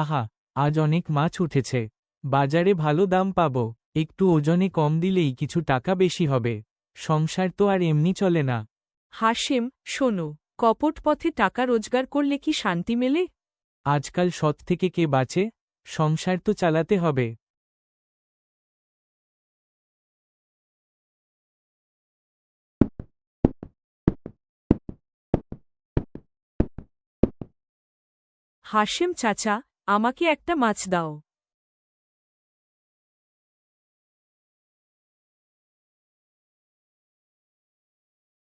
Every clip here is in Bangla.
আহা আজ অনেক মাছ উঠেছে। বাজারে ভালো দাম পাব একটু ওজনে কম দিলেই কিছু টাকা বেশি হবে। সংসার তো আর এমনি চলে না। হাসেম শোনো কপট পথে টাকা রোজগার করলে কি শান্তি মেলে? আজকাল সৎ থেকে কে বাঁচে? সংসার তো চালাতে হবে। হাসেম চাচা আমাকে একটা মাছ দাও।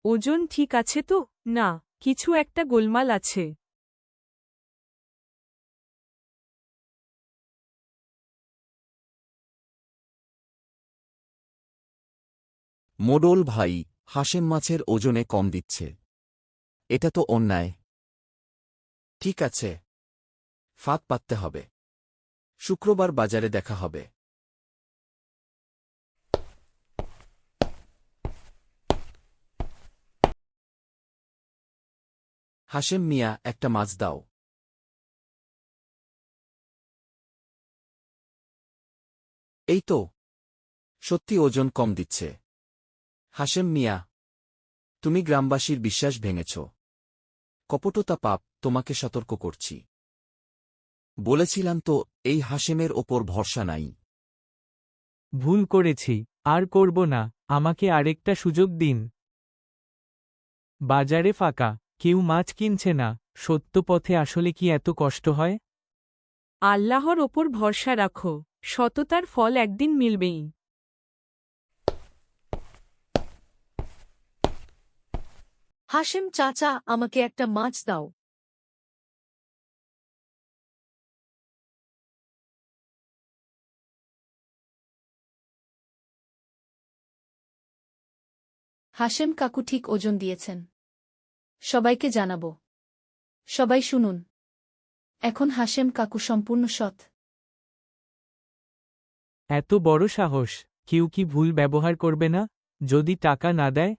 ওজন ঠিক আছে তো? না কিছু একটা গোলমাল আছে। মোডল ভাই হাসেম মাছের ওজনে কম দিচ্ছে। এটা তো অন্যায়। ঠিক আছে। ফাঁক পাততে হবে। শুক্রবার বাজারে দেখা হবে। হাশেম মিয়া, একটা মাছ দাও। এই তো। সত্যি ওজন কম দিচ্ছে। হাশেম মিয়া, তুমি গ্রামবাসীর বিশ্বাস ভেঙেছ। কপটতা পাপ, তোমাকে সতর্ক করছি। বলেছিলাম তো এই হাসেমের ওপর ভরসা নাই। ভুল করেছি আর করব না আমাকে আরেকটা সুযোগ দিন। বাজারে ফাঁকা কেউ মাছ কিনছে না সত্য পথে আসলে কি এত কষ্ট হয়? আল্লাহর ওপর ভরসা রাখো সততার ফল একদিন মিলবেই। হাসেম চাচা আমাকে একটা মাছ দাও। হাসেম কাকু ঠিক ওজন দিয়েছেন। সবাইকে জানাব। সবাই শুনুন। এখন হাসেম কাকু সম্পূর্ণ সৎ। এত বড় সাহস কেউ কি ভুল ব্যবহার করবে না? যদি টাকা না দেয়?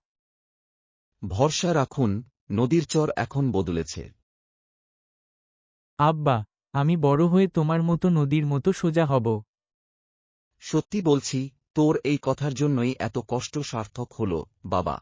ভরসা রাখুন নদীর চর এখন বদলেছে। আব্বা আমি বড় হয়ে তোমার মতো নদীর মতো সোজা হব। সত্যি বলছি তোর এই কথার জন্যই এত কষ্ট সার্থক হল বাবা।